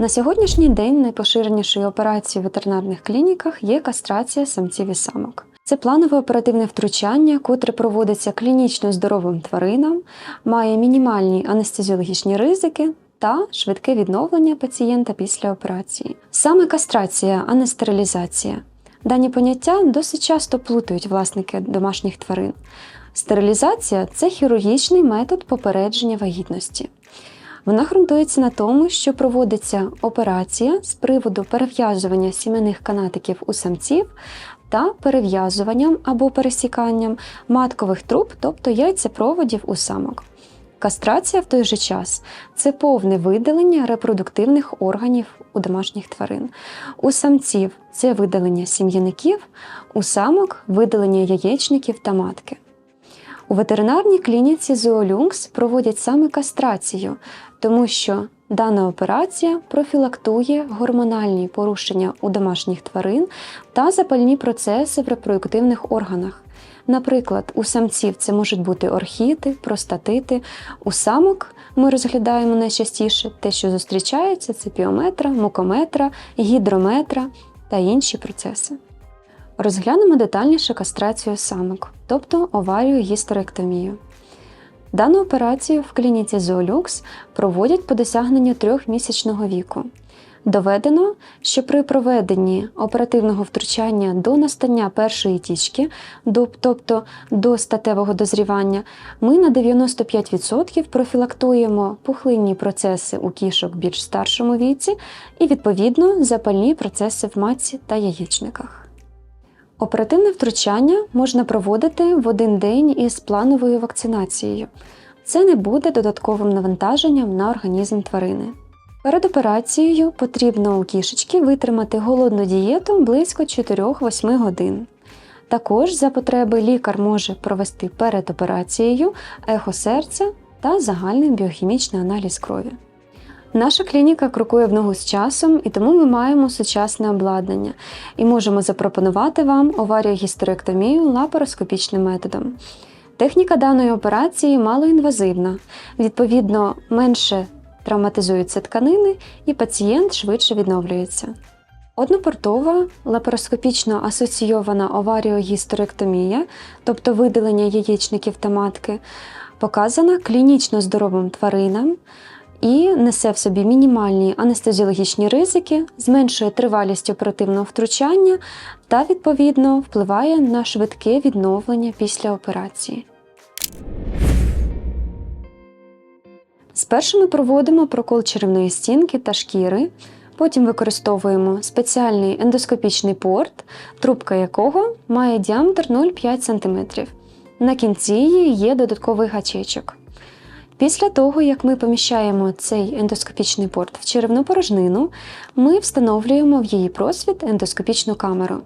На сьогоднішній день найпоширенішою операцією в ветеринарних клініках є кастрація самців і самок. Це планове оперативне втручання, котре проводиться клінічно здоровим тваринам, має мінімальні анестезіологічні ризики та швидке відновлення пацієнта після операції. Саме кастрація, а не стерилізація. Дані поняття досить часто плутають власники домашніх тварин. Стерилізація це хірургічний метод попередження вагітності. Вона ґрунтується на тому, що проводиться операція з приводу перев'язування сімейних канатиків у самців та перев'язуванням або пересіканням маткових труб, тобто яйцепроводів у самок. Кастрація в той же час це повне видалення репродуктивних органів у домашніх тварин. У самців це видалення сім'яників, у самок видалення яєчників та матки. У ветеринарній клініці Зоолюкс проводять саме кастрацію, тому що дана операція профілактує гормональні порушення у домашніх тварин та запальні процеси в репродуктивних органах. Наприклад, у самців це можуть бути орхіти, простатити. У самок ми розглядаємо найчастіше те, що зустрічається, це піометра, мукометра, гідрометра та інші процеси. Розглянемо детальніше кастрацію самок, тобто оварію гістеректомію. Дану операцію в клініці Зоолюкс проводять по досягненню трьохмісячного віку. Доведено, що при проведенні оперативного втручання до настання першої тічки, тобто до статевого дозрівання, ми на 95% профілактуємо пухлинні процеси у кішок більш старшому віці і, відповідно, запальні процеси в матці та яєчниках. Оперативне втручання можна проводити в один день із плановою вакцинацією. Це не буде додатковим навантаженням на організм тварини. Перед операцією потрібно у кішечки витримати голодну дієту близько 4-8 годин. Також за потреби лікар може провести перед операцією ехо серця та загальний біохімічний аналіз крові. Наша клініка крокує в ногу з часом, і тому ми маємо сучасне обладнання і можемо запропонувати вам оваріогістеректомію лапароскопічним методом. Техніка даної операції малоінвазивна, відповідно, менше травматизуються тканини і пацієнт швидше відновлюється. Однопортова лапароскопічно асоційована оваріогістеректомія, тобто видалення яєчників та матки, показана клінічно здоровим тваринам і несе в собі мінімальні анестезіологічні ризики, зменшує тривалість оперативного втручання та, відповідно, впливає на швидке відновлення після операції. Спершу ми проводимо прокол черевної стінки та шкіри, потім використовуємо спеціальний ендоскопічний порт, трубка якого має діаметр 0,5 см. На кінці її є додатковий гачечок. Після того, як ми поміщаємо цей ендоскопічний порт в черевну порожнину, ми встановлюємо в її просвіт ендоскопічну камеру.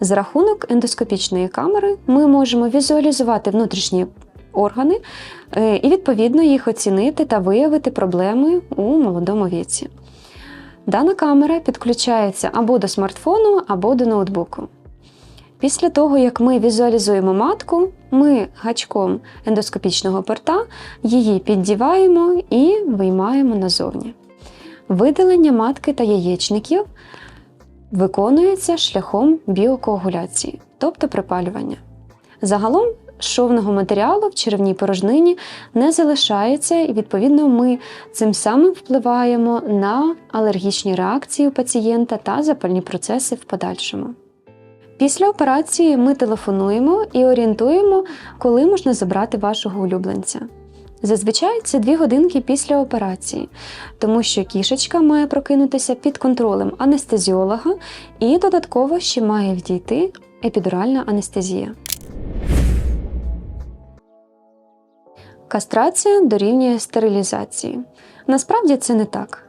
За рахунок ендоскопічної камери ми можемо візуалізувати внутрішні органи е, і, відповідно, їх оцінити та виявити проблеми у молодому віці. Дана камера підключається або до смартфону, або до ноутбуку. Після того, як ми візуалізуємо матку, ми гачком ендоскопічного порта її піддіваємо і виймаємо назовні. Видалення матки та яєчників виконується шляхом біокоагуляції, тобто припалювання. Загалом шовного матеріалу в черевній порожнині не залишається, і відповідно ми цим самим впливаємо на алергічні реакції у пацієнта та запальні процеси в подальшому. Після операції ми телефонуємо і орієнтуємо, коли можна забрати вашого улюбленця. Зазвичай це дві годинки після операції, тому що кішечка має прокинутися під контролем анестезіолога і додатково ще має вдійти епідуральна анестезія. Кастрація дорівнює стерилізації. Насправді це не так.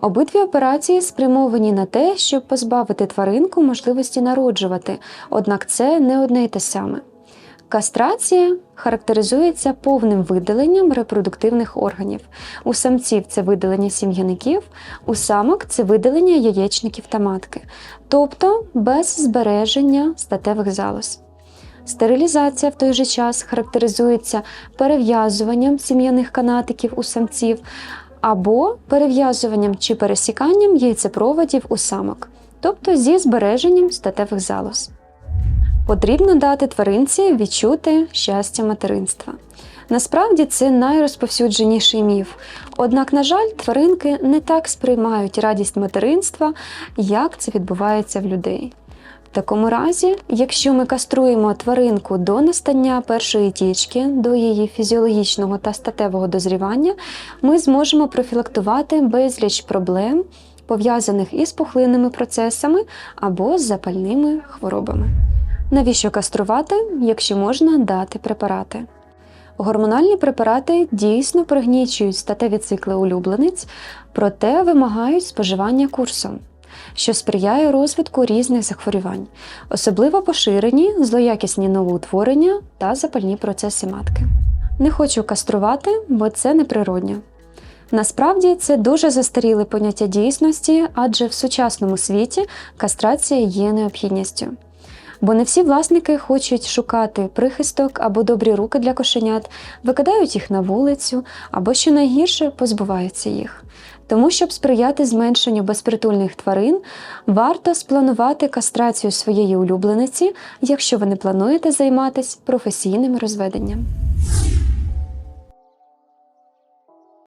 Обидві операції спрямовані на те, щоб позбавити тваринку можливості народжувати, однак це не одне й те саме. Кастрація характеризується повним видаленням репродуктивних органів. У самців це видалення сім'яників, у самок це видалення яєчників та матки, тобто без збереження статевих залоз. Стерилізація в той же час характеризується перев'язуванням сім'яних канатиків у самців, або перев'язуванням чи пересіканням яйцепроводів у самок, тобто зі збереженням статевих залоз. Потрібно дати тваринці відчути щастя материнства. Насправді це найрозповсюдженіший міф. Однак, на жаль, тваринки не так сприймають радість материнства, як це відбувається в людей. В такому разі, якщо ми каструємо тваринку до настання першої тічки, до її фізіологічного та статевого дозрівання, ми зможемо профілактувати безліч проблем, пов'язаних із пухлинними процесами або з запальними хворобами. Навіщо каструвати, якщо можна дати препарати? Гормональні препарати дійсно пригнічують статеві цикли улюблениць, проте вимагають споживання курсом, що сприяє розвитку різних захворювань, особливо поширені злоякісні новоутворення та запальні процеси матки. Не хочу каструвати, бо це неприродньо. Насправді це дуже застаріле поняття дійсності, адже в сучасному світі кастрація є необхідністю. Бо не всі власники хочуть шукати прихисток або добрі руки для кошенят, викидають їх на вулицю або, що найгірше, позбуваються їх. Тому, щоб сприяти зменшенню безпритульних тварин, варто спланувати кастрацію своєї улюблениці, якщо ви не плануєте займатися професійним розведенням.